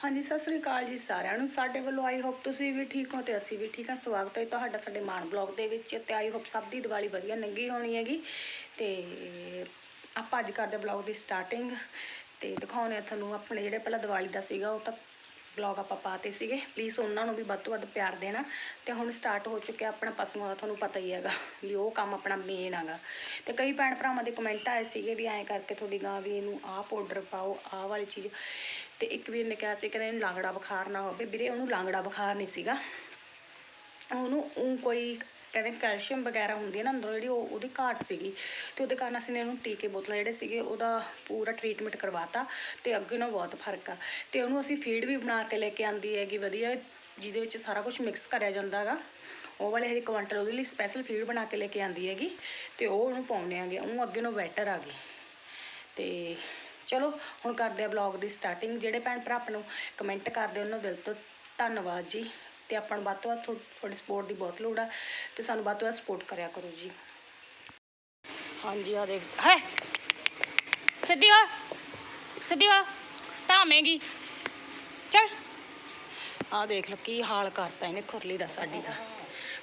ਹਾਂਜੀ, ਸਤਿ ਸ੍ਰੀ ਅਕਾਲ ਜੀ ਸਾਰਿਆਂ ਨੂੰ। ਸਾਡੇ ਵੱਲੋਂ ਆਈ ਹੋਪ ਤੁਸੀਂ ਵੀ ਠੀਕ ਹੋ ਤੇ ਅਸੀਂ ਵੀ ਠੀਕ ਹਾਂ। ਸਵਾਗਤ ਹੈ ਤੁਹਾਡਾ ਸਾਡੇ ਮਾਨ ਬਲੌਗ ਦੇ ਵਿੱਚ ਤੇ ਆਈ ਹੋਪ ਸਭ ਦੀ ਦੀਵਾਲੀ ਵਧੀਆ ਲੰਗੀ ਹੋਣੀ ਹੈਗੀ। ਤੇ ਆਪਾਂ ਅੱਜ ਕਰਦੇ ਬਲੌਗ ਦੀ ਸਟਾਰਟਿੰਗ ਤੇ ਦਿਖਾਉਣੇ ਆ ਤੁਹਾਨੂੰ ਆਪਣੇ ਜਿਹੜੇ ਪਹਿਲਾਂ ਦੀਵਾਲੀ ਦਾ ਸੀਗਾ, ਉਹ ਤਾਂ ਬਲੌਗ ਆਪਾਂ ਪਾਤੇ ਸੀਗੇ। ਪਲੀਜ਼ ਉਹਨਾਂ ਨੂੰ ਵੀ ਵੱਧ ਤੋਂ ਵੱਧ ਪਿਆਰ ਦੇਣਾ। ਤੇ ਹੁਣ ਸਟਾਰਟ ਹੋ ਚੁੱਕਿਆ ਆਪਣਾ ਪਸ਼ੂਆਂ ਦਾ, ਤੁਹਾਨੂੰ ਪਤਾ ਹੀ ਹੈਗਾ ਵੀ ਉਹ ਕੰਮ ਆਪਣਾ ਮੇਨ ਹੈਗਾ। ਤੇ ਕਈ ਭੈਣ ਭਰਾਵਾਂ ਦੇ ਕਮੈਂਟ ਆਏ ਸੀਗੇ ਵੀ ਐਂ ਕਰਕੇ ਤੁਹਾਡੀ ਗਾਂ ਵੀ ਇਹਨੂੰ ਆਹ ਪਾਊਡਰ ਪਾਓ, ਆਹ ਵਾਲੀ ਚੀਜ਼। ਤੇ ਇੱਕ ਵੀਰ ਨੇ ਕਿਹਾ ਸੀ ਕਹਿੰਦੇ ਇਹਨੂੰ ਲਾਂਗੜਾ ਬੁਖਾਰ ਨਾ ਹੋਵੇ। ਵੀਰੇ, ਉਹਨੂੰ ਲਾਂਗੜਾ ਬੁਖਾਰ ਨਹੀਂ ਸੀਗਾ। ਉਹਨੂੰ ਉਹ ਕੋਈ ਕਹਿੰਦੇ ਕੈਲਸ਼ੀਅਮ ਵਗੈਰਾ ਹੁੰਦੀ ਹੈ ਨਾ ਅੰਦਰੋਂ ਜਿਹੜੀ, ਉਹ ਉਹਦੀ ਘਾਟ ਸੀਗੀ। ਤੇ ਉਹਦੇ ਕਾਰਨ ਅਸੀਂ ਨੇ ਉਹਨੂੰ ਟੀਕੇ ਬੋਤਲਾਂ ਜਿਹੜੇ ਸੀਗੇ, ਉਹਦਾ ਪੂਰਾ ਟ੍ਰੀਟਮੈਂਟ ਕਰਵਾਤਾ ਤੇ ਅੱਗੇ ਨਾਲੋਂ ਬਹੁਤ ਫ਼ਰਕ ਆ। ਤੇ ਉਹਨੂੰ ਅਸੀਂ ਫੀਡ ਵੀ ਬਣਾ ਕੇ ਲੈ ਕੇ ਆਂਦੀ ਹੈਗੀ ਵਧੀਆ, ਜਿਹਦੇ ਵਿੱਚ ਸਾਰਾ ਕੁਝ ਮਿਕਸ ਕਰਿਆ ਜਾਂਦਾ ਹੈਗਾ। ਉਹ ਵਾਲੇ ਹਜੇ ਕੁਆਂਟਲ ਉਹਦੇ ਲਈ ਸਪੈਸ਼ਲ ਫੀਡ ਬਣਾ ਕੇ ਲੈ ਕੇ ਆਂਦੀ ਹੈਗੀ ਤੇ ਉਹ ਉਹਨੂੰ ਪਾਉਂਦੇ ਆਂਗੇ ਉਹ ਅੱਗੇ ਨੂੰ ਬੈਟਰ ਆ ਗਈ। ਤੇ ਚਲੋ, ਹੁਣ ਕਰਦੇ ਆ ਬਲੌਗ ਦੀ ਸਟਾਰਟਿੰਗ ਜਿਹੜੇ ਭੈਣ ਭਰਾ ਆਪ ਨੂੰ ਕਮੈਂਟ ਕਰਦੇ ਉਹਨਾਂ ਦਿਲ ਤੋਂ ਧੰਨਵਾਦ ਜੀ। ਤੇ ਆਪਾਂ ਨੂੰ ਵੱਧ ਤੋਂ ਵੱਧ ਤੁਹਾਡੀ ਸਪੋਰਟ ਦੀ ਬਹੁਤ ਲੋੜ ਆ ਤੇ ਸਾਨੂੰ ਵੱਧ ਤੋਂ ਵੱਧ ਸਪੋਰਟ ਕਰਿਆ ਕਰੋ ਜੀ। ਹਾਂਜੀ ਆ ਦੇਖ ਹੈ? ਸਿੱਧੀ ਹੋ। ਸਿੱਧੀ ਹੋ। ਧਾਵੇਂਗੀ। ਚੱਲ। ਆ ਦੇਖ ਲਓ, ਕੀ ਹਾਲ ਕਰਤਾ ਇਹਨੇ ਖੁਰਲੀ ਦਾ, ਸਾਡੀ ਦਾ।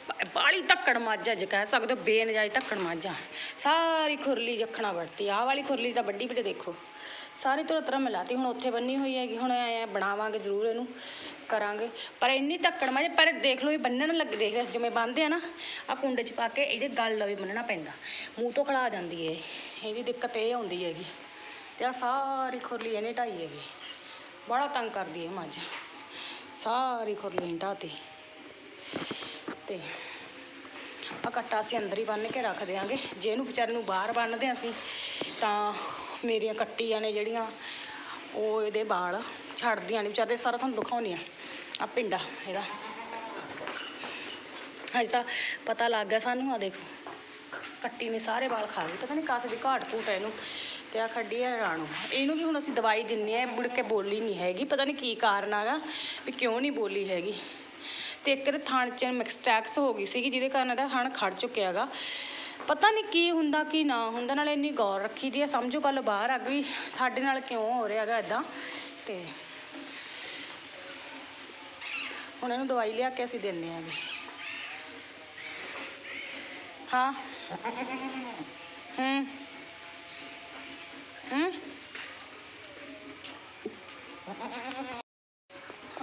ਬ- ਬਾਹਲੀ ਧੱਕੜ ਮੱਝ ਅੱਜ ਕਹਿ ਸਕਦੇ ਹੋ, ਬੇਨਜਾਇਜ਼ ਧੱਕੜ ਮੱਝ। ਸਾਰੀ ਖੁਰਲੀ ਜਖਣਾ ਵਰਤੀ। ਆਹ ਵਾਲੀ ਖੁਰਲੀ ਤਾਂ ਵੱਡੀ ਵੱਡੇ ਦੇਖੋ। ਸਾਰੀ ਤਰ੍ਹਾਂ ਤਰ੍ਹਾਂ ਮਿਲਾਤੀ ਹੁਣ ਉੱਥੇ ਬੰਨੀ ਹੋਈ ਹੈਗੀ, ਹੁਣ ਐ ਬਣਾਵਾਂਗੇ ਜ਼ਰੂਰ ਇਹਨੂੰ, ਕਰਾਂਗੇ। ਪਰ ਇੰਨੀ ਧੱਕੜ ਮੱਝ ਪਰ ਦੇਖ ਲਓ ਇਹ ਬੰਨਣ ਲੱਗ, ਦੇਖ ਲਓ ਜਿਵੇਂ ਬੰਨਦੇ ਆ ਨਾ ਆ ਕੁੰਡੇ 'ਚ ਪਾ ਕੇ ਇਹਦੇ ਗੱਲ ਲਵੇ ਬੰਨਣਾ ਪੈਂਦਾ। ਮੂੰਹ ਤੋਂ ਖਲਾ ਜਾਂਦੀ ਹੈ ਇਹਦੀ ਦਿੱਕਤ ਇਹ ਆਉਂਦੀ ਹੈਗੀ। ਤੇ ਆ ਸਾਰੀ ਖੁਰਲੀ ਇਹਨੇ ਢਾਈ ਹੈਗੀ। ਬੜਾ ਤੰਗ ਕਰਦੀ ਹੈ ਮੱਝ। ਸਾਰੀ ਖੁਰਲੀ ਢਾਤੀ। ਤੇ ਆ ਕੱਟਾ ਅਸੀਂ ਅੰਦਰ ਹੀ ਬੰਨ ਕੇ ਰੱਖ ਦਿਆਂਗੇ। ਜੇ ਇਹਨੂੰ ਵਿਚਾਰੇ ਨੂੰ ਬਾਹਰ ਬੰਨਦੇ ਅਸੀਂ, ਤਾਂ ਮੇਰੀਆਂ ਕੱਟੀਆਂ ਨੇ ਜਿਹੜੀਆਂ, ਉਹ ਇਹਦੇ ਵਾਲ ਛੱਡਦੀਆਂ ਨਹੀਂ ਵਿਚਾਰੇ ਸਾਰਾ ਤੁਹਾਨੂੰ ਦਿਖਾਉਣੀ ਆ ਆ ਪਿੰਡਾ ਇਹਦਾ। ਅੱਜ ਤਾਂ ਪਤਾ ਲੱਗ ਗਿਆ ਸਾਨੂੰ ਆ ਦੇਖੋ। ਕੱਟੀ ਨੇ ਸਾਰੇ ਵਾਲ ਖਾ ਗਈ ਪਤਾ ਨਹੀਂ ਕਾਸੇ ਦੀ ਘਾਟ ਘੂਟ ਹੈ ਇਹਨੂੰ। ਤੇ ਆ ਖੱਡੀ ਹੈ ਰਾਣੋ। ਇਹਨੂੰ ਵੀ ਹੁਣ ਅਸੀਂ ਦਵਾਈ ਦਿੰਨੀ ਆ, ਇਹ ਮੁੜ ਕੇ ਬੋਲੀ ਨਹੀਂ ਹੈਗੀ। ਪਤਾ ਨਹੀਂ ਕੀ ਕਾਰਨ ਆਗਾ ਵੀ ਕਿਉਂ ਨਹੀਂ ਬੋਲੀ ਹੈਗੀ। ਤੇ ਇੱਕ ਇਹਦੇ ਥਣ 'ਚ ਮਿਕਸਟੈਕਸ ਹੋ ਗਈ ਸੀਗੀ, ਜਿਹਦੇ ਕਾਰਨ ਇਹਦਾ ਥਣ ਖੜ ਚੁੱਕਿਆ ਹੈਗਾ ਪਤਾ ਨਹੀਂ ਕੀ ਹੁੰਦਾ, ਕੀ ਨਾ ਹੁੰਦਾ। ਨਾਲ ਇੰਨੀ ਗੌਰ ਰੱਖੀ ਦੀ ਹੈ ਸਮਝੋ ਗੱਲ ਬਾਹਰ ਆ ਗਈ। ਸਾਡੇ ਨਾਲ ਕਿਉਂ ਹੋ ਰਿਹਾ ਹੈਗਾ ਇਦਾਂ ਤੇ ਹੁਣ ਇਹਨੂੰ ਦਵਾਈ ਲਿਆ ਕੇ ਅਸੀਂ ਦਿੰਨੇ ਆਂਗੇ। ਹਾਂ? ਹੂੰ? ਹੂੰ?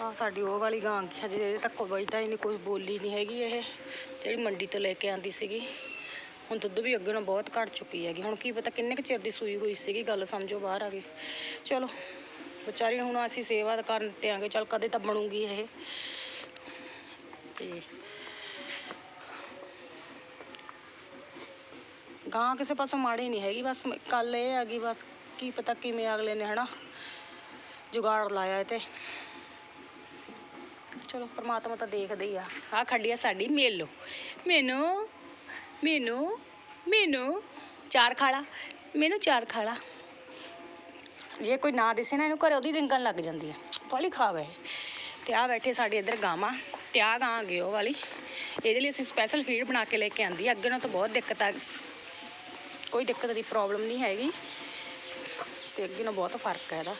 ਆ ਸਾਡੀ ਉਹ ਵਾਲੀ ਗਾਂ ਕੀ ਹਜੇ ਇਹਦੇ ਤੱਕ ਕੋਈ ਤਾਂ ਹੀ ਨਹੀਂ, ਕੋਈ ਬੋਲੀ ਨਹੀਂ ਹੈਗੀ ਇਹ। ਜਿਹੜੀ ਮੰਡੀ ਤੋਂ ਲੈ ਕੇ ਆਂਦੀ ਸੀਗੀ। ਹੁਣ ਦੁੱਧ ਵੀ ਅੱਗੇ ਨਾਲੋਂ ਬਹੁਤ ਘਟ ਚੁੱਕੀ ਹੈਗੀ। ਹੁਣ ਕੀ ਪਤਾ ਕਿੰਨੇ ਕੁ ਚਿਰ ਦੀ ਸੂਈ ਹੋਈ ਸੀਗੀ, ਗੱਲ ਸਮਝੋ ਬਾਹਰ ਆ ਗਈ ਚਲੋ, ਵਿਚਾਰੀ ਹੁਣ ਅਸੀਂ ਸੇਵਾ ਕਰਨ ਤੇ ਆਂਗੇ ਚਲ ਕਦੇ ਤਾਂ ਬਣੂਗੀ ਇਹ। ਤੇ ਗਾਂ ਕਿਸੇ ਪਾਸੋਂ ਮਾੜੀ ਨਹੀਂ ਹੈਗੀ, ਬਸ ਕੱਲ ਇਹ ਆ ਗਈ ਬਸ ਕੀ ਪਤਾ ਕਿਵੇਂ ਅਗਲੇ ਨੇ, ਹਨਾ, ਜੁਗਾੜ ਲਾਇਆ ਇਹ ਤੇ। ਚਲੋ, ਪ੍ਰਮਾਤਮਾ ਤਾਂ ਦੇਖਦਾ ਹੀ ਆ। ਆ ਖੱਡੀ ਆ ਸਾਡੀ, ਮੇਲੋ ਮੈਨੂੰ ਮੈਨੂੰ ਮੈਨੂੰ ਚਾਰ ਖਾਲਾ, ਮੈਨੂੰ ਚਾਰ ਖਾਲਾ। ਜੇ ਕੋਈ ਨਾ ਦਿਸੇ ਨਾ ਇਹਨੂੰ ਘਰੇ, ਉਹਦੀ ਰਿੰਗਣ ਲੱਗ ਜਾਂਦੀ ਹੈ ਬੜੀ ਖਾਵ ਹੈ ਤੇ ਆ ਬੈਠੇ ਸਾਡੇ ਇੱਧਰ ਗਾਵਾਂ। ਤੇ ਆ ਗਾਂ ਗਏ ਉਹ ਵਾਲੀ। ਇਹਦੇ ਲਈ ਅਸੀਂ ਸਪੈਸ਼ਲ ਫੀਡ ਬਣਾ ਕੇ ਲੈ ਕੇ ਆਂਦੀ ਅੱਗੇ ਨਾਲ ਤਾਂ ਬਹੁਤ ਦਿੱਕਤ ਆ। ਕੋਈ ਦਿੱਕਤ ਦੀ ਪ੍ਰੋਬਲਮ ਨਹੀਂ ਹੈਗੀ। ਤੇ ਅੱਗੇ ਨਾਲ ਬਹੁਤ ਫ਼ਰਕ ਹੈ ਇਹਦਾ।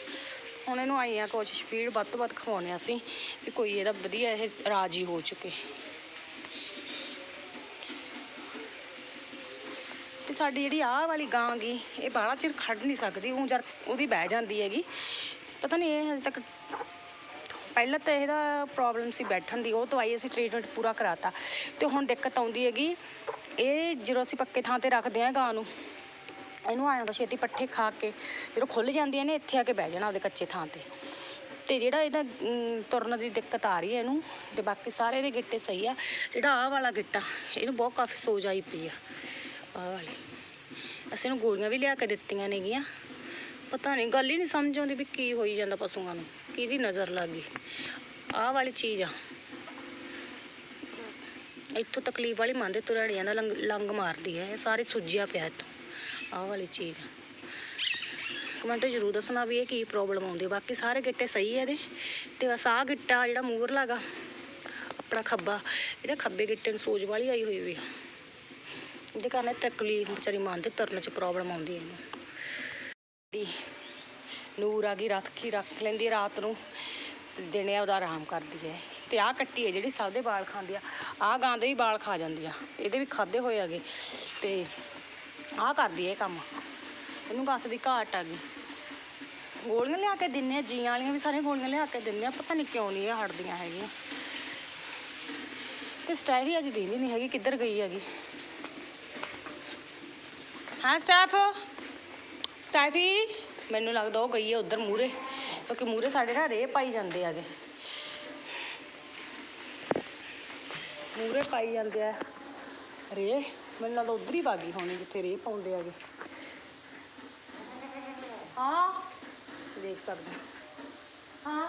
ਹੁਣ ਇਹਨੂੰ ਆਈ ਆ ਕੋਸ਼ਿਸ਼ ਫੀਡ ਵੱਧ ਤੋਂ ਵੱਧ ਖਵਾਉਣੇ ਆ ਅਸੀਂ। ਵੀ ਕੋਈ ਇਹਦਾ ਵਧੀਆ ਇਹ ਰਾਜੀ ਹੋ ਚੁੱਕੇ। ਤੇ ਸਾਡੀ ਜਿਹੜੀ ਆਹ ਵਾਲੀ ਗਾਂ ਗਈ ਇਹ ਬਾਹਲਾ ਚਿਰ ਖੜ ਨਹੀਂ ਸਕਦੀ ਉਹ ਜਰ ਉਹਦੀ ਬਹਿ ਜਾਂਦੀ ਹੈਗੀ। ਪਤਾ ਨਹੀਂ ਇਹ ਹਜੇ ਤੱਕ ਪਹਿਲਾਂ ਤਾਂ ਇਹਦਾ ਪ੍ਰੋਬਲਮ ਸੀ ਬੈਠਣ ਦੀ, ਉਹ ਦਵਾਈ ਅਸੀਂ ਟ੍ਰੀਟਮੈਂਟ ਪੂਰਾ ਕਰਾਤਾ। ਤੇ ਹੁਣ ਦਿੱਕਤ ਆਉਂਦੀ ਹੈਗੀ, ਇਹ ਜਦੋਂ ਅਸੀਂ ਪੱਕੇ ਥਾਂ ਤੇ ਰੱਖਦੇ ਹਾਂ ਗਾਂ ਨੂੰ, ਇਹਨੂੰ ਆਇਆ ਹੁੰਦਾ ਛੇਤੀ ਪੱਠੇ ਖਾ ਕੇ, ਜਦੋਂ ਖੁੱਲ ਜਾਂਦੀਆਂ ਨੇ, ਇੱਥੇ ਆ ਕੇ ਬਹਿ ਜਾਣਾ ਉਹਦੇ ਕੱਚੇ ਥਾਂ ਤੇ। ਤੇ ਜਿਹੜਾ ਇਹਦਾ ਤੁਰਨ ਦੀ ਦਿੱਕਤ ਆ ਰਹੀ ਹੈ ਇਹਨੂੰ, ਤੇ ਬਾਕੀ ਸਾਰੇ ਦੇ ਗਿੱਟੇ ਸਹੀ ਆ, ਜਿਹੜਾ ਆਹ ਵਾਲਾ ਗਿੱਟਾ, ਇਹਨੂੰ ਬਹੁਤ ਕਾਫੀ ਸੋਜ ਆਈ ਪਈ ਆ। ਆਹ ਵਾਲੀ। ਅਸੀਂ ਇਹਨੂੰ ਗੋਲੀਆਂ ਵੀ ਲਿਆ ਕੇ ਦਿੱਤੀਆਂ ਨੇਗੀਆਂ। ਪਤਾ ਨਹੀਂ, ਗੱਲ ਹੀ ਨਹੀਂ ਸਮਝ ਆਉਂਦੀ ਵੀ ਕੀ ਹੋਈ ਜਾਂਦਾ ਪਸ਼ੂਆਂ ਨੂੰ, ਕਿਹਦੀ ਨਜ਼ਰ ਲੱਗ ਗਈ। ਆਹ ਵਾਲੀ ਚੀਜ਼ ਆ। ਇੱਥੋਂ ਤਕਲੀਫ ਵਾਲੀ ਮੰਨਦੇ ਤੁਰੜੀਆਂ ਦਾ ਲੰਗ ਮਾਰਦੀ ਹੈ। ਇਹ ਸਾਰੇ ਸੁੱਜਿਆ ਪਿਆ ਇੱਥੋਂ। ਆਹ ਵਾਲੀ ਚੀਜ਼ ਕਮੈਂਟ ਜ਼ਰੂਰ ਦੱਸਣਾ ਵੀ ਇਹ ਕੀ ਪ੍ਰੋਬਲਮ ਆਉਂਦੀ ਹੈ ਬਾਕੀ ਸਾਰੇ ਗਿੱਟੇ ਸਹੀ ਹੈ ਇਹਦੇ। ਤੇ ਬਸ ਆਹ ਗਿੱਟਾ ਜਿਹੜਾ ਮੂਹਰਲਾ ਗਾ, ਆਪਣਾ ਖੱਬਾ, ਇਹਦਾ ਖੱਬੇ ਗਿੱਟੇ ਨੂੰ ਸੋਜ ਵਾਲੀ ਆਈ ਹੋਈ ਵੀ ਆ। ਇਹਦੇ ਕਾਰਨ ਇਹ ਤਕਲੀਫ ਵਿਚਾਰੀ ਦੇ ਤੁਰਨ 'ਚ ਪ੍ਰੋਬਲਮ ਆਉਂਦੀ ਹੈ ਇਹਨੂੰ। ਨੂਰ ਆ ਗਈ, ਰੱਖ ਕੀ ਰੱਖ ਲੈਂਦੀ ਰਾਤ ਨੂੰ ਤੇ ਦਿਨੇ ਉਹਦਾ ਆਰਾਮ ਕਰਦੀ ਹੈ। ਤੇ ਆਹ ਕੱਟੀ ਹੈ ਜਿਹੜੀ ਸਭ ਦੇ ਵਾਲ ਖਾਂਦੀ ਆ, ਆਹ ਗਾਂ ਦੇ ਵੀ ਵਾਲ ਖਾ ਜਾਂਦੀ ਆ, ਇਹਦੇ ਵੀ ਖਾਦੇ ਹੋਏ ਹੈਗੇ। ਤੇ ਆਹ ਕਰਦੀ ਹੈ ਇਹ ਕੰਮ। ਇਹਨੂੰ ਘਾਸ ਦੀ ਘਾਟ ਆ ਗਈ। ਗੋਲੀਆਂ ਲਿਆ ਕੇ ਦਿੰਨੇ ਆ, ਜੀਆਂ ਵਾਲੀਆਂ ਵੀ ਸਾਰੀਆਂ ਗੋਲੀਆਂ ਲਿਆ ਕੇ ਦਿੰਨੇ ਆ, ਪਤਾ ਨਹੀਂ ਕਿਉਂ ਨਹੀਂ ਇਹ ਹਟਦੀਆਂ ਹੈਗੀਆਂ। ਤੇ ਸਟੈਫ ਵੀ ਅੱਜ ਦਿੰਦੀ ਨਹੀਂ ਹੈਗੀ, ਕਿੱਧਰ ਗਈ ਹੈਗੀ। ਹਾਂ ਸਟੈਫ ਸਟੈਫੀ ਮੈਨੂੰ ਲੱਗਦਾ ਉਹ ਗਈ ਹੈ ਉਧਰ ਮੂਰੇ ਕਿਉਂਕਿ ਮੂਰੇ ਸਾਡੇ ਨਾ ਰੇ ਪਾਈ ਜਾਂਦੇ ਆਗੇ ਮੂਰੇ ਪਾਈ ਜਾਂਦੇ ਆ ਰੇ, ਮੈਨੂੰ ਲੱਗਦਾ ਉਧਰ ਹੀ ਬਾਗੀ ਹੋਣੀ, ਜਿੱਥੇ ਰੇ ਪਾਉਂਦੇ ਆਗੇ ਹਾਂ, ਦੇਖ ਸਕਦੇ ਹੋ। ਹਾਂ।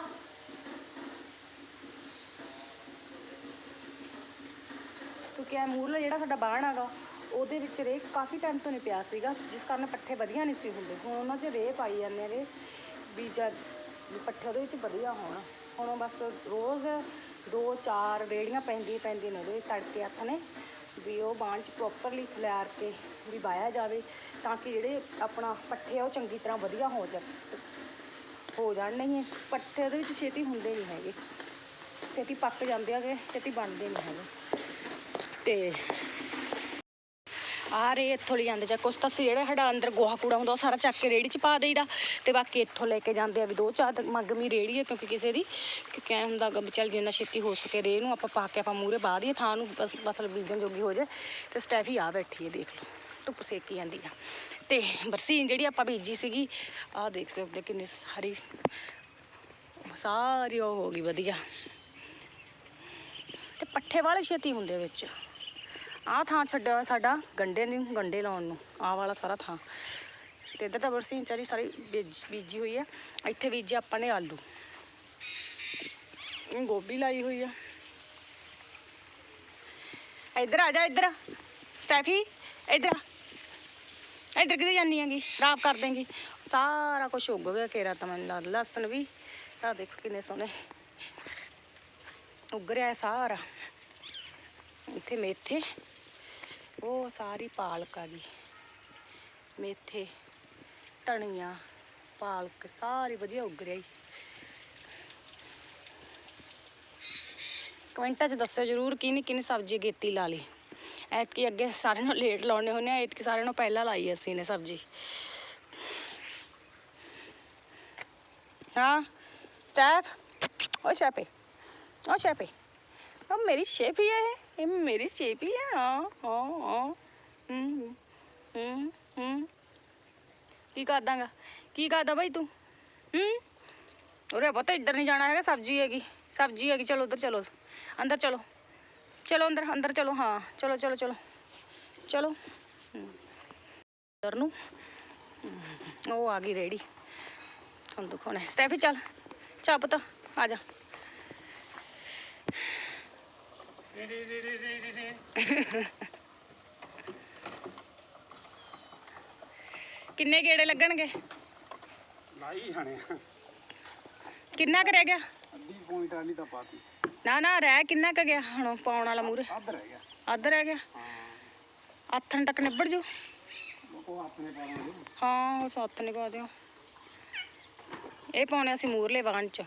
ਕਿਉਂਕਿ ਇਹ ਮੂਰਲਾ ਜਿਹੜਾ ਸਾਡਾ ਬਾਣ ਹੈਗਾ ਉਹਦੇ ਵਿੱਚ ਰੇਹ ਕਾਫੀ ਟਾਈਮ ਤੋਂ ਨਹੀਂ ਪਿਆ ਸੀਗਾ, ਜਿਸ ਕਾਰਨ ਪੱਠੇ ਵਧੀਆ ਨਹੀਂ ਸੀ ਹੁੰਦੇ। ਹੁਣ ਉਹਨਾਂ 'ਚ ਰੇਹ ਪਾਈ ਜਾਂਦੇ ਹੈਗੇ ਵੀ ਜਦ ਵੀ ਪੱਠੇ ਉਹਦੇ ਵਿੱਚ ਵਧੀਆ ਹੋਣ। ਹੁਣ ਉਹ ਬਸ ਰੋਜ਼ ਦੋ ਚਾਰ ਰੇੜੀਆਂ ਪੈਂਦੀਆਂ ਪੈਂਦੀਆਂ ਨੇ ਉਹਦੇ ਤੜਕੇ ਹੱਥ ਨੇ, ਵੀ ਉਹ ਬਾਣ 'ਚ ਪ੍ਰੋਪਰਲੀ ਖਿਲਾਰ ਕੇ ਵੀ ਵਾਇਆ ਜਾਵੇ, ਤਾਂ ਕਿ ਜਿਹੜੇ ਆਪਣਾ ਪੱਠੇ ਆ ਉਹ ਚੰਗੀ ਤਰ੍ਹਾਂ ਵਧੀਆ ਹੋ ਜਾ ਹੋ ਜਾਣ ਨਹੀਂ ਪੱਠੇ ਉਹਦੇ ਵਿੱਚ ਛੇਤੀ ਹੁੰਦੇ ਨਹੀਂ ਹੈਗੇ। ਛੇਤੀ ਪੱਕ ਜਾਂਦੇ ਹੈਗੇ, ਛੇਤੀ ਬਣਦੇ ਨਹੀਂ ਹੈਗੇ। ਤੇ ਆ ਰੇ ਇੱਥੋਂ ਲੈ ਜਾਂਦੇ ਜਾਂ ਕੁਛ ਤਾਂ ਸੀ ਜਿਹੜਾ ਸਾਡਾ ਅੰਦਰ ਗੋਹਾ ਕੂੜਾ ਹੁੰਦਾ, ਉਹ ਸਾਰਾ ਚੱਕ ਕੇ ਰੇੜੀ 'ਚ ਪਾ ਦੇਈਦਾ ਤੇ ਬਾਕੀ ਇੱਥੋਂ ਲੈ ਕੇ ਜਾਂਦੇ ਆ ਵੀ ਦੋ ਚਾਰ ਦਿਨ ਮੱਗਮੀ ਰੇੜੀ ਹੈ ਕਿਉਂਕਿ ਕਿਸੇ ਦੀ ਕਿ ਹੁੰਦਾ ਗਾ ਵੀ ਚੱਲ ਜਿੰਨਾ ਛੇਤੀ ਹੋ ਸਕੇ ਰੇ ਨੂੰ, ਆਪਾਂ ਪਾ ਕੇ ਆਪਾਂ ਮੂਰੇ ਬਾਹ ਦਈਏ ਥਾਂ ਨੂੰ, ਬਸ ਫਸਲ ਬੀਜਣ ਜੋਗੀ ਹੋ ਜਾਏ ਤੇ ਸਟੈਫੀ ਆ ਬੈਠੀ ਹੈ, ਦੇਖ ਲਓ, ਧੁੱਪ ਸੇਕੀ ਜਾਂਦੀ ਆ। ਤੇ ਬਰਸੀਨ ਜਿਹੜੀ ਆਪਾਂ ਬੀਜੀ ਸੀਗੀ, ਆਹ ਦੇਖ ਸਕਦੇ ਕਿੰਨੀ ਸਾਰੀ ਸਾਰੀ ਉਹ ਹੋ ਗਈ ਵਧੀਆ। ਤੇ ਪੱਠੇ ਵਾਲੇ ਛੇਤੀ ਹੁੰਦੇ ਵਿੱਚ। ਆਹ ਥਾਂ ਛੱਡਿਆ ਹੋਇਆ ਸਾਡਾ, ਗੰਡੇ ਨੂੰ, ਗੰਡੇ ਲਾਉਣ ਨੂੰ, ਆਹ ਵਾਲਾ ਸਾਰਾ ਥਾਂ। ਤੇ ਇੱਧਰ ਤਾਂ ਬਰਸੀਨ ਚਾਰੀ ਸਾਰੀ ਬੀਜੀ ਹੋਈ ਹੈ ਇੱਥੇ ਬੀਜੇ ਆਪਾਂ ਨੇ ਆਲੂ। ਗੋਭੀ ਲਾਈ ਹੋਈ ਆ। ਇੱਧਰ ਆ ਜਾ, ਇੱਧਰ। ਸਟੈਫੀ ਇੱਧਰ ਇੱਧਰ ਕਿਤੇ ਜਾਨੀ ਹੈਗੀ? ਖਰਾਬ ਕਰ ਦੇਂਗੀ। ਸਾਰਾ ਕੁਝ ਉੱਗ ਗਿਆ ਕੇਰਾ ਤਾਂ ਮੈਨੂੰ ਲੱਗਦਾ, ਲਸਣ ਵੀ। ਆ ਦੇਖੋ ਕਿੰਨੇ ਸੋਹਣੇ। ਉੱਗ ਰਿਹਾ ਹੈ ਸਾਰਾ। ਇੱਥੇ ਮੇਥੇ। ਉਹ ਸਾਰੀ ਪਾਲਕ ਆ ਗਈ। ਮੇਥੇ, ਧਨੀਆ, ਪਾਲਕ ਸਾਰੀ ਵਧੀਆ ਉੱਗ ਰਹੀ ਕਮੈਂਟਾਂ 'ਚ ਦੱਸਿਓ ਜਰੂਰ ਕਿਹਨੇ ਕਿਹਨੇ ਸਬਜ਼ੀ ਗੇਤੀ ਲਾ ਲਈ। ਐਤਕੀ ਅੱਗੇ ਸਾਰਿਆਂ ਨੂੰ ਲੇਟ ਲਾਉਣੇ ਹੁੰਦੇ ਆ, ਐਤਕੀ ਸਾਰਿਆਂ ਨੂੰ ਪਹਿਲਾਂ ਲਾਈ ਅਸੀਂ ਨੇ ਸਬਜ਼ੀ। ਹਾਂ, ਸਟੈਫ ਉਹ ਛਾਪੇ ਉਹ ਛਾਪੇ ਸ਼ੇਪ ਹੀ ਹੈ ਇਹ ਇਹ ਮੇਰੀ ਸ਼ੇਪ ਹੀ ਹੈ ਹਾਂ ਹਾਂ ਹਾਂ ਹੂੰ ਹੂੰ ਹੂੰ ਕੀ ਕਰਦਾਂਗਾ ਕੀ ਕਰਦਾ ਬਾਈ ਤੂੰ ਹੂੰ ਉਰੇ ਪਤਾ ਇੱਧਰ ਨਹੀਂ ਜਾਣਾ ਹੈਗਾ ਸਬਜ਼ੀ ਹੈਗੀ ਸਬਜ਼ੀ ਹੈਗੀ ਚਲੋ ਉਧਰ ਚਲੋ ਅੰਦਰ ਚਲੋ ਚਲੋ ਅੰਦਰ ਅੰਦਰ ਚਲੋ ਹਾਂ ਚਲੋ ਚਲੋ ਚਲੋ ਚਲੋ ਹੂੰ। ਅੰਦਰ ਨੂੰ ਹੂੰ। ਉਹ ਆ ਗਈ ਰੇੜੀ ਤੁਹਾਨੂੰ ਦਿਖਾਉਣਾ ਹੈ। ਸਟੈਫੀ ਚੱਲ ਚੱਲ ਪੁੱਤ ਆ ਜਾ ਕਿੰਨੇ ਗੇੜੇ ਲੱਗਣਗੇ? ਲਾਈ ਜਾਣੇ। ਕਿੰਨਾ ਕੁ ਰਹਿ ਗਿਆ? ਅੱਧੀ ਪੁਆਇੰਟ ਵਾਲੀ ਤਾਂ ਪਾਤੀ। ਨਾ ਨਾ ਰਹਿ ਕਿੰਨਾ ਕੁ ਗਿਆ? ਹੁਣ ਪਾਉਣ ਵਾਲਾ ਮੂਰੇ ਅੱਧ ਰਹਿ ਗਿਆ। ਅੱਧ ਰਹਿ ਗਿਆ? ਹਾਂ। ਆਥਣ ਤੱਕ ਨਿਬੜ ਜੂ? ਉਹ ਆਪਣੇ ਪਾਵਾਂਗੇ ਹਾਂ ਉਹ ਸੱਤ ਨਿਕਾ ਦਿਓ। ਇਹ ਪਾਉਣੇ ਅਸੀਂ ਮੂਰਲੇ ਵਾਣ ਚ।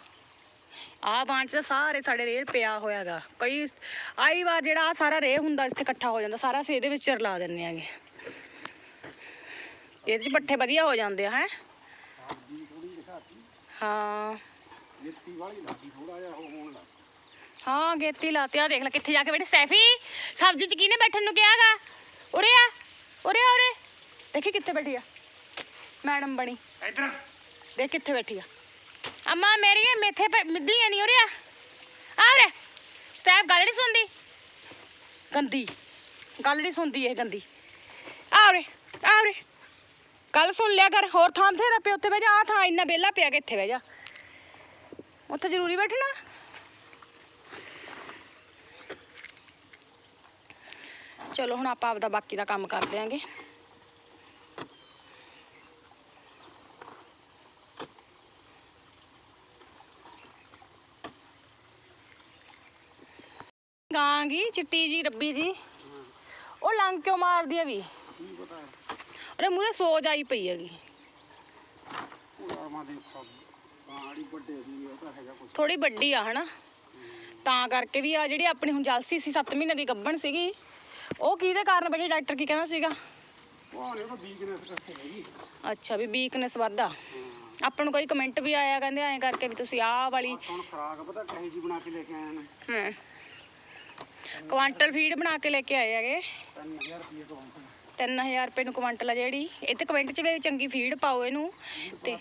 ਆਹ ਵਾਣ ਚ ਤਾਂ ਸਾਰੇ ਸਾਡੇ ਰੇਹ ਪਿਆ ਹੋਇਆਗਾ। ਕਈ ਆਈ ਵਾਰ ਜਿਹੜਾ ਆਹ ਸਾਰਾ ਰੇਹ ਹੁੰਦਾ ਇੱਥੇ ਇਕੱਠਾ ਹੋ ਜਾਂਦਾ ਸਾਰਾ ਅਸੀਂ ਇਹਦੇ ਵਿੱਚ ਰਲਾ ਦਿੰਨੇ ਆਗੇ। ਇਹਦੇ ਚ ਪੱਠੇ ਵਧੀਆ ਹੋ ਜਾਂਦੇ ਆ ਹੈ? ਹਾਂ। ਮਿੱਟੀ ਵਾਲੀ ਲਾਤੀ ਥੋੜਾ ਜਿਹਾ ਹੋਣ ਲੱਗ ਹਾਂ ਗੇਤੀ ਲਾਤੀ ਆ ਦੇਖ ਲੈ ਕਿੱਥੇ ਜਾ ਕੇ ਬੈਠੇ। ਸਟੈਫੀ ਸਬਜ਼ੀ ਚ ਕਿਹਨੇ ਬੈਠਣ ਨੂੰ ਕਿਹਾਗਾ? ਉਰੇ ਆ ਉਰੇ ਆ ਉਰੇ। ਦੇਖੀ ਕਿੱਥੇ ਬੈਠੀ ਆ। ਮੈਡਮ ਬਣੀ। ਇਧਰ ਦੇਖ ਕਿੱਥੇ ਬੈਠੀ ਆ। ਅੰਮਾ ਮੇਰੀ ਇਹ ਮੇਥੇ ਪੈ ਮਿੱਦੀਆਂ ਨਹੀਂ ਉਰੇ ਆ। ਆ ਉਰੇ। ਸਟੈਫ, ਗੱਲ ਨਹੀਂ ਸੁਣਦੀ। ਗੰਦੀ। ਗੱਲ ਨਹੀਂ ਸੁਣਦੀ ਇਹ ਗੰਦੀ। ਆ ਉਰੇ ਆ ਉਰੇ। ਗੱਲ ਸੁਣ ਲਿਆ ਕਰ, ਹੋਰ ਥਾਂ ਤੇ ਰੱਪੇ ਉੱਥੇ ਬਹਿ ਜਾ। ਆ ਥਾਂ ਇੰਨਾ ਬੇਲਾ ਪਿਆ ਕਿ ਇੱਥੇ ਬਹਿ ਜਾ। ਉੱਥੇ ਜ਼ਰੂਰੀ ਬੈਠਣਾ। ਚਲੋ, ਹੁਣ ਆਪਾਂ ਆਪਦਾ ਬਾਕੀ ਦਾ ਕੰਮ ਕਰ ਦਿਆਂਗੇ। ਗਾਂ ਗੀ ਚਿੱਟੀ ਜੀ ਰੱਬੀ ਜੀ। ਉਹ ਲੰਘ ਕਿਉਂ ਮਾਰਦੀ ਆ ਵੀ ਕੀ ਪਤਾ ਉਹਦੇ ਮੂਹਰੇ ਸੋਜ ਆਈ ਪਈ ਹੈਗੀ। ਉਹ ਆਰਮਾ ਦੇ ਖਾ ਆੜੀ ਵੱਡੇ ਦੀ ਉਹ ਤਾਂ ਹੈਗਾ ਕੁਛ ਥੋੜੀ ਵੱਡੀ ਆ ਹਨਾ? ਤਾਂ ਕਰਕੇ ਵੀ ਆ ਜਿਹੜੀ ਆਪਣੀ ਹੁਣ ਜਲਸੀ ਸੀ 7 ਮਹੀਨੇ ਦੀ ਗੱਭਣ ਸੀਗੀ। ਉਹ ਕਿਹਦੇ ਕਾਰਨ ਬੈਠੀ ਡਾਕਟਰ ਕੀ ਕਹਿੰਦਾ ਸੀਗਾ? ਉਹ ਨੇ ਉਹ ਵੀਕਨੈਸ ਕਰਕੇ ਹੈਗੀ ਅੱਛਾ ਵੀ ਵੀਕਨੈਸ ਵੱਧਦਾ ਆਪਾਂ ਨੂੰ ਕੋਈ ਕਮੈਂਟ ਵੀ ਆਇਆ ਕਹਿੰਦੇ ਐਂ ਕਰਕੇ ਵੀ ਤੁਸੀਂ ਆਹ ਵਾਲੀ ਹੁਣ ਖਰਾਕ ਪਤਾ ਕਹੇ ਜੀ ਬਣਾ ਕੇ ਲੈ ਕੇ ਆਏ ਨੇ। ਹੂੰ। ਕੁਆਂਟਲ ਫੀਡ ਬਣਾ ਕੇ ਲੈ ਕੇ ਆਏ ਹੈਗੇ। 3000 ਰੁਪਏ ਤੋਂ 3000 ਰੁਪਏ ਨੂੰ ਕੁਆਂਟਲ ਆ ਜਿਹੜੀ। ਇਹ ਤੇ ਕਮੈਂਟ 'ਚ ਵੀ ਚੰਗੀ ਫੀਡ ਪਾਓ ਇਹਨੂੰ। ਤੇ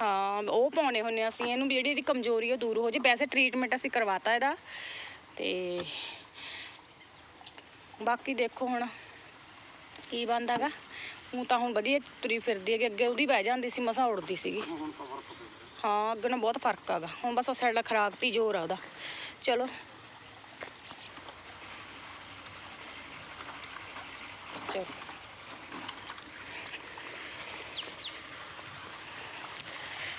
ਹਾਂ, ਉਹ ਪਾਉਣੇ ਹੁੰਨੇ ਅਸੀਂ। ਇਹਨੂੰ ਜਿਹੜੀ ਇਹਦੀ ਕਮਜ਼ੋਰੀ ਉਹ ਦੂਰ ਹੋ ਜੇ। ਵੈਸੇ ਟ੍ਰੀਟਮੈਂਟ ਅਸੀਂ ਕਰਵਾਤਾ ਇਹਦਾ। ਤੇ ਬਾਕੀ ਦੇਖੋ ਹੁਣ ਕੀ ਬਣਦਾਗਾ ਉਹ ਤਾਂ ਹੁਣ ਵਧੀਆ ਤੁਰੀ ਫਿਰਦੀ ਹੈਗੀ। ਅੱਗੇ ਉਹਦੀ ਬਹਿ ਜਾਂਦੀ ਸੀ, ਮਸਾ ਉੜਦੀ ਸੀਗੀ। ਹਾਂ, ਅੱਗੇ ਨਾਲ ਬਹੁਤ ਫ਼ਰਕ ਹੈਗਾ ਹੁਣ ਬਸ ਸਾਡਾ ਖਰਾਕ ਤੇ ਜ਼ੋਰ ਆ ਉਹਦਾ। ਚਲੋ।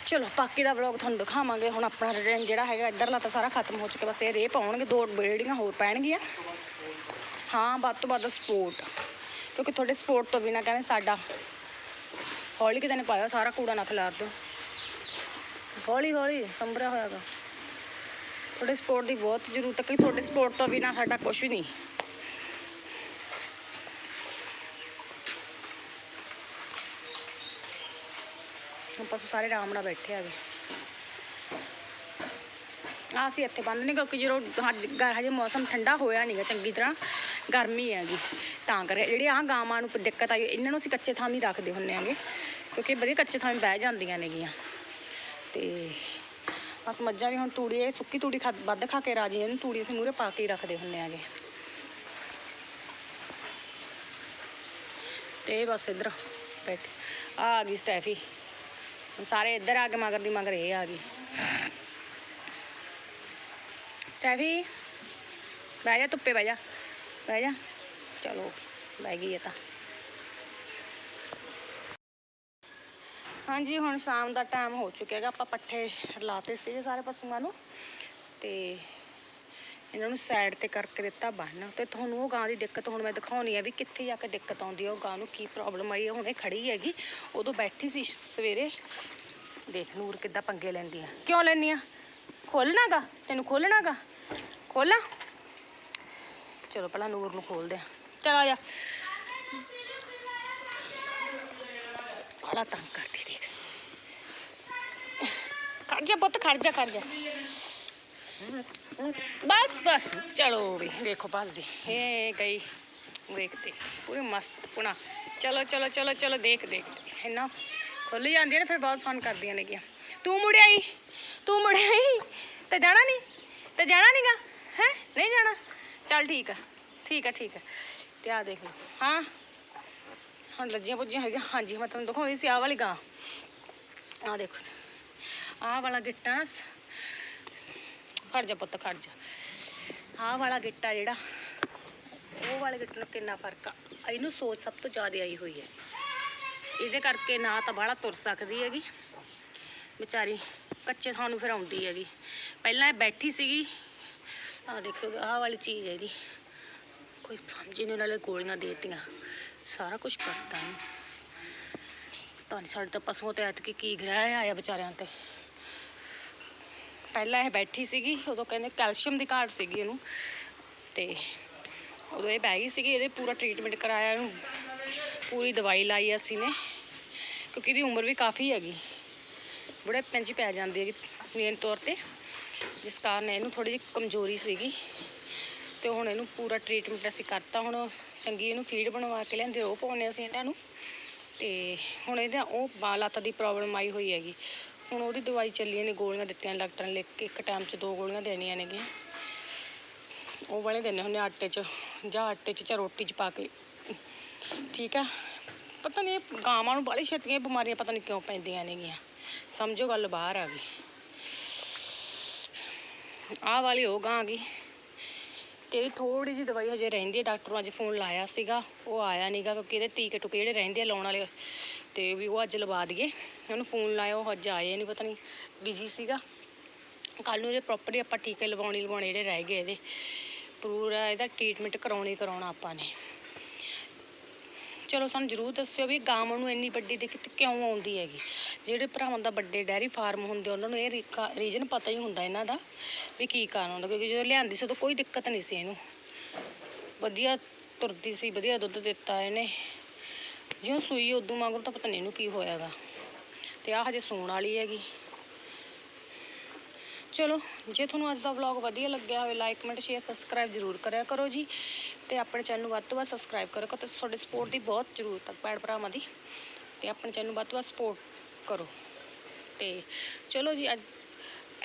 ਚਲੋ, ਬਾਕੀ ਦਾ ਵਲੌਗ ਤੁਹਾਨੂੰ ਦਿਖਾਵਾਂਗੇ। ਹੁਣ ਆਪਣਾ ਰਿਟਰਨ ਜਿਹੜਾ ਹੈਗਾ, ਇੱਧਰਲਾ ਤਾਂ ਸਾਰਾ ਖਤਮ ਹੋ ਚੁੱਕਿਆ। ਬਸ ਇਹ ਰੇ ਪਾਉਣਗੇ ਦੋ ਬੇੜੀਆਂ ਹੋਰ ਪੈਣਗੀਆਂ। ਹਾਂ, ਵੱਧ ਤੋਂ ਵੱਧ ਸਪੋਰਟ ਕਿਉਂਕਿ ਤੁਹਾਡੇ ਸਪੋਰਟ ਤੋਂ ਬਿਨਾ ਕਹਿੰਦੇ ਸਾਡਾ ਹੌਲੀ ਕਿਤੇ ਨੇ ਪਾਇਆ ਸਾਰਾ ਕੂੜਾ ਨਾ ਖਿਲਾਰ ਦਿਓ। ਹੌਲੀ ਹੌਲੀ, ਸੰਭਰਿਆ ਹੋਇਆਗਾ ਤੁਹਾਡੇ ਸਪੋਰਟ ਦੀ ਬਹੁਤ ਜ਼ਰੂਰਤ ਹੈ ਕਿ ਤੁਹਾਡੇ ਸਪੋਰਟ ਤੋਂ ਬਿਨਾ ਸਾਡਾ ਕੁਝ ਵੀ ਨਹੀਂ। ਪਸ਼ੂ ਸਾਰੇ ਆਰਾਮ ਨਾਲ ਬੈਠੇ ਆਗੇ ਆ ਅਸੀਂ ਇੱਥੇ ਬੰਦ ਨਹੀਂ ਕਿਉਂਕਿ ਜਦੋਂ ਹਜੇ ਮੌਸਮ ਠੰਡਾ ਹੋਇਆ ਨਹੀਂਗਾ ਚੰਗੀ ਤਰ੍ਹਾਂ, ਗਰਮੀ ਹੈਗੀ ਤਾਂ ਕਰੇ ਜਿਹੜੇ ਆ ਗਾਵਾਂ ਨੂੰ ਦਿੱਕਤ ਆਈ, ਇਹਨਾਂ ਨੂੰ ਅਸੀਂ ਕੱਚੇ ਥਾਂ ਨਹੀਂ ਰੱਖਦੇ ਹੁੰਨੇ ਆਂਗੇ ਕਿਉਂਕਿ ਵਧੀਆ ਕੱਚੇ ਥਾਂ ਬਹਿ ਜਾਂਦੀਆਂ ਨੇਗੀਆਂ ਤੇ ਬਸ ਮੱਝਾਂ ਵੀ ਹੁਣ ਤੂੜੀ, ਇਹ ਸੁੱਕੀ ਤੂੜੀ ਖਾ, ਵੱਧ ਖਾ ਕੇ ਰਾਜੀ ਇਹਨੂੰ ਤੂੜੀ ਅਸੀਂ ਮੂਰੇ ਪਾ ਕੇ ਹੀ ਰੱਖਦੇ ਹੁੰਨੇ ਆਗੇ ਤੇ ਬਸ ਇੱਧਰ ਬੈਠੇ ਆ ਗਈ ਸਟੈਫੀ। ਹੁਣ ਸਾਰੇ ਇੱਧਰ ਆ ਕੇ ਮਗਰ ਦੀ ਮਗਰ ਇਹ ਆ ਗਈ। ਸਟੈਫੀ, ਬਹਿ ਜਾ, ਧੁੱਪੇ ਬਹਿ ਜਾ ਬਹਿ ਜਾ। ਚਲੋ, ਬਹਿ ਗਈ ਇਹ ਤਾਂ। ਹਾਂਜੀ, ਹੁਣ ਸ਼ਾਮ ਦਾ ਟਾਈਮ ਹੋ ਚੁੱਕਿਆ ਹੈਗਾ। ਆਪਾਂ ਪੱਠੇ ਲਾਤੇ ਸੀਗੇ ਸਾਰੇ ਪਸ਼ੂਆਂ ਨੂੰ। ਤੇ ਇਹਨਾਂ ਨੂੰ ਸਾਈਡ ਤੇ ਕਰਕੇ ਦਿੱਤਾ ਬੰਨ। ਤੇ ਤੁਹਾਨੂੰ ਉਹ ਗਾਂ ਦੀ ਦਿੱਕਤ ਹੁਣ ਮੈਂ ਦਿਖਾਉਣੀ ਹੈ ਵੀ ਕਿੱਥੇ ਜਾ ਕੇ ਦਿੱਕਤ ਆਉਂਦੀ ਹੈ ਉਹ ਗਾਂ ਨੂੰ ਕੀ ਪ੍ਰੋਬਲਮ ਆਈ ਹੈ ਹੁਣੇ ਖੜੀ ਹੈਗੀ। ਉਦੋਂ ਬੈਠੀ ਸੀ ਸਵੇਰੇ। ਦੇਖ ਨੂਰ ਕਿੱਦਾਂ ਪੰਗੇ ਲੈਂਦੀ ਆ। ਕਿਉਂ ਲੈਂਦੀ ਆ? ਖੋਲਣਾਗਾ ਤੈਨੂੰ ਖੋਲਣਾਗਾ ਖੋਲਾਂ? ਚਲੋ ਪਹਿਲਾਂ ਨੂਰ ਨੂੰ ਖੋਲਦੇ ਆ। ਚਲ ਆ ਜਾ। ਬੜਾ ਤੰਗ ਕਰਦੀ ਦੇਖ। ਖੜ ਜਾ ਪੁੱਤ, ਖੜ ਜਾ ਖੜ ਜਾ। ਬਸ ਬਸ। ਚਲੋ ਵੀ, ਦੇਖੋ ਭੱਜਦੀ। ਇਹ ਗਈ, ਦੇਖਦੇ। ਪੂਰੀ ਮਸਤ ਪੁਣਾ। ਚਲੋ ਚਲੋ ਚਲੋ ਚਲੋ, ਦੇਖ ਦੇਖ। ਦੇਖ। ਖੁੱਲ ਜਾਂਦੀਆਂ ਨੇ, ਫਿਰ ਬਹੁਤ ਫਨ ਕਰਦੀਆਂ ਨੇਗੀਆਂ। ਤੂੰ ਮੁੜਿਆ ਤੂੰ ਮੁੜਿਆ ਤੇ ਜਾਣਾ ਨਹੀਂ? ਤੇ ਜਾਣਾ ਨਹੀਂਗਾ? ਹੈ? ਨਹੀਂ ਜਾਣਾ? ਚੱਲ ਠੀਕ ਆ। ਠੀਕ ਆ ਠੀਕ ਆ। ਤੇ ਆ ਦੇਖ ਲਓ। ਹਾਂ? ਹੁਣ ਲੱਜੀਆਂ ਪੁੱਜੀਆਂ ਹੈਗੀਆਂ। ਹਾਂਜੀ, ਮੈਂ ਤੁਹਾਨੂੰ ਦਿਖਾਉਂਦੀ ਸੀ ਆਹ ਵਾਲੀ ਗਾਂ। ਆਹ ਦੇਖੋ। ਆਹ ਵਾਲਾ ਗਿੱਟਾ ਖੜ ਜਾ ਪੁੱਤ, ਖੜ ਜਾ। ਆਹ ਵਾਲਾ ਗਿੱਟਾ ਜਿਹੜਾ, ਉਹ ਵਾਲੇ ਗਿੱਟੇ ਨਾਲ ਕਿੰਨਾ ਫ਼ਰਕ ਆ। ਇਹਨੂੰ ਸੋਚ ਸਭ ਤੋਂ ਜ਼ਿਆਦਾ ਆਈ ਹੋਈ ਹੈ। ਇਹਦੇ ਕਰਕੇ ਨਾ ਤਾਂ ਬਾਹਲਾ ਤੁਰ ਸਕਦੀ ਹੈਗੀ। ਵਿਚਾਰੀ ਕੱਚੇ ਥਾਂ ਨੂੰ ਫਿਰ ਆਉਂਦੀ ਹੈਗੀ। ਪਹਿਲਾਂ ਇਹ ਬੈਠੀ ਸੀਗੀ। ਆਹ ਦੇਖ ਸਕਦੇ ਆਹ ਵਾਲੀ ਚੀਜ਼ ਹੈ ਇਹਦੀ ਕੋਈ ਸਮਝ ਨਹੀਂ ਨਾਲੇ ਗੋਲੀਆਂ ਦੇਤੀਆਂ। ਸਾਰਾ ਕੁਝ ਕਰਤਾ ਇਹਨੂੰ ਪਤਾ ਨਹੀਂ ਸਾਡੇ ਤਾਂ ਪਸ਼ੂਆਂ ਤੇ ਐਤਕੀ ਕੀ ਗ੍ਰਹਿ ਆਇਆ ਵਿਚਾਰਿਆਂ ਤੇ। ਪਹਿਲਾਂ ਇਹ ਬੈਠੀ ਸੀਗੀ, ਉਦੋਂ ਕਹਿੰਦੇ ਕੈਲਸ਼ੀਅਮ ਦੀ ਘਾਟ ਸੀਗੀ ਇਹਨੂੰ। ਤੇ ਉਦੋਂ ਇਹ ਬਹਿ ਗਈ ਸੀਗੀ, ਇਹਦੇ ਪੂਰਾ ਟ੍ਰੀਟਮੈਂਟ ਕਰਾਇਆ ਇਹਨੂੰ। ਪੂਰੀ ਦਵਾਈ ਲਾਈ ਅਸੀਂ ਨੇ, ਕਿਉਂਕਿ ਇਹਦੀ ਉਮਰ ਵੀ ਕਾਫੀ ਹੈਗੀ। ਬੁੜੇ ਪੈਂਚੀ ਪੈ ਜਾਂਦੀ ਹੈਗੀ ਮੇਨ ਤੌਰ ਤੇ। ਜਿਸ ਕਾਰਨ ਇਹਨੂੰ ਥੋੜੀ ਜਿਹੀ ਕਮਜ਼ੋਰੀ ਸੀਗੀ। ਤੇ ਹੁਣ ਇਹਨੂੰ ਪੂਰਾ ਟ੍ਰੀਟਮੈਂਟ ਅਸੀਂ ਕਰਤਾ, ਹੁਣ ਚੰਗੀ ਇਹਨੂੰ ਫੀਡ ਬਣਵਾ ਕੇ ਲਿਆਂਦੇ, ਉਹ ਪਾਉਂਦੇ ਅਸੀਂ ਇਹਨਾਂ ਨੂੰ। ਤੇ ਹੁਣ ਇਹਦਾ ਉਹ ਬਾਂਹ ਦੀ ਪ੍ਰੋਬਲਮ ਆਈ ਹੋਈ ਹੈਗੀ। ਹੁਣ ਉਹਦੀ ਦਵਾਈ ਚੱਲੀ ਨੇ, ਗੋਲੀਆਂ ਦਿੱਤੀਆਂ ਡਾਕਟਰ ਨੇ ਲਿਖ ਕੇ, ਇੱਕ ਟਾਈਮ 'ਚ ਦੋ ਗੋਲੀਆਂ ਦੇਣੀਆਂ ਨੇਗੀਆਂ। ਉਹ ਵਾਲੇ ਦਿੰਦੇ ਹੁੰਦੇ ਆਟੇ 'ਚ, ਜਾਂ ਆਟੇ 'ਚ ਜਾਂ ਰੋਟੀ 'ਚ ਪਾ ਕੇ। ਠੀਕ ਆ? ਪਤਾ ਨਹੀਂ ਗਾਵਾਂ ਨੂੰ ਬਾਹਲੀ ਛੇਤੀਆਂ ਬਿਮਾਰੀਆਂ ਪਤਾ ਨਹੀਂ ਕਿਉਂ ਪੈਂਦੀਆਂ ਨੇਗੀਆਂ। ਸਮਝੋ ਗੱਲ ਬਾਹਰ ਆ ਗਈ। ਆਹ ਵਾਲੀ ਹੋ ਗਾਂ ਆ ਗਈ। ਤੇ ਥੋੜੀ ਜਿਹੀ ਦਵਾਈ ਹਜੇ ਰਹਿੰਦੀ ਹੈ ਡਾਕਟਰ ਨੂੰ ਅੱਜ ਫੋਨ ਲਾਇਆ ਸੀਗਾ। ਉਹ ਆਇਆ ਨਹੀਂਗਾ ਕਿਉਂਕਿ ਇਹਦੇ ਟੀਕੇ ਟੁਕੇ ਜਿਹੜੇ ਰਹਿੰਦੇ ਆ ਲਾਉਣ ਵਾਲੇ ਤੇ ਵੀ ਉਹ ਅੱਜ ਲਵਾ ਦਈਏ। ਉਹਨੂੰ ਫੋਨ ਲਾਇਆ, ਉਹ ਅੱਜ ਆਏ ਨਹੀਂ ਪਤਾ ਨਹੀਂ ਬਿਜ਼ੀ ਸੀਗਾ। ਕੱਲ ਨੂੰ ਇਹਦੇ ਪ੍ਰੋਪਰਲੀ ਆਪਾਂ ਟੀਕੇ ਲਵਾਉਣੇ ਲਵਾਉਣੇ ਜਿਹੜੇ ਰਹਿ ਗਏ ਇਹਦੇ। ਪੂਰਾ ਇਹਦਾ ਟ੍ਰੀਟਮੈਂਟ ਕਰਾਉਣੀ ਕਰਾਉਣਾ ਆਪਾਂ ਨੇ। ਚਲੋ ਸਾਨੂੰ ਜਰੂਰ ਦੱਸਿਓ ਵੀ ਗਾਵਾਂ ਨੂੰ ਇੰਨੀ ਵੱਡੀ ਦਿੱਕਤ ਕਿਉਂ ਆਉਂਦੀ ਹੈਗੀ। ਜਿਹੜੇ ਭਰਾਵਾਂ ਦਾ ਵੱਡੇ ਡੈਰੀ ਫਾਰਮ ਹੁੰਦੇ ਉਹਨਾਂ ਨੂੰ ਇਹ ਰੀਜਨ ਪਤਾ ਹੀ ਹੁੰਦਾ ਇਹਨਾਂ ਦਾ ਵੀ ਕੀ ਕਾਰਨ ਹੁੰਦਾ, ਕਿਉਂਕਿ ਜਦੋਂ ਲਿਆਂਦੀ ਸੀ ਉਦੋਂ ਕੋਈ ਦਿੱਕਤ ਨਹੀਂ ਸੀ ਇਹਨੂੰ। ਵਧੀਆ ਤੁਰਦੀ ਸੀ, ਵਧੀਆ ਦੁੱਧ ਦਿੱਤਾ ਇਹਨੇ। ਜਿਉਂ ਸੂਈ ਉਦੋਂ ਮਗਰ ਤਾਂ ਪਤਾ ਨਹੀਂ ਇਹਨੂੰ ਕੀ ਹੋਇਆਗਾ। ਤੇ ਆ ਹਜੇ ਸੂਣ ਵਾਲੀ ਹੈਗੀ। ਚਲੋ, ਜੇ ਤੁਹਾਨੂੰ ਅੱਜ ਦਾ ਵਲੌਗ ਵਧੀਆ ਲੱਗਿਆ ਹੋਵੇ ਲਾਈਕ ਕਮੈਂਟ ਸ਼ੇਅਰ ਸਬਸਕ੍ਰਾਈਬ ਜ਼ਰੂਰ ਕਰਿਆ ਕਰੋ ਜੀ। ਤੇ ਆਪਣੇ ਚੈਨਲ ਨੂੰ ਵੱਧ ਤੋਂ ਵੱਧ ਸਬਸਕ੍ਰਾਈਬ ਕਰੋ, ਕਿਉਂਕਿ ਤੁਹਾਡੇ ਸਪੋਰਟ ਦੀ ਬਹੁਤ ਜ਼ਰੂਰਤ ਹੈ ਭੈਣ ਭਰਾਵਾਂ ਦੀ। ਤੇ ਆਪਣੇ ਚੈਨਲ ਨੂੰ ਵੱਧ ਤੋਂ ਵੱਧ ਸਪੋਰਟ ਕਰੋ। ਤੇ ਚਲੋ ਜੀ, ਅੱਜ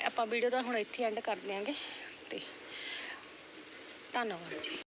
ਆਪਾਂ ਵੀਡੀਓ ਦਾ ਹੁਣ ਇੱਥੇ ਐਂਡ ਕਰ ਦਿਆਂਗੇ ਤੇ ਧੰਨਵਾਦ ਜੀ।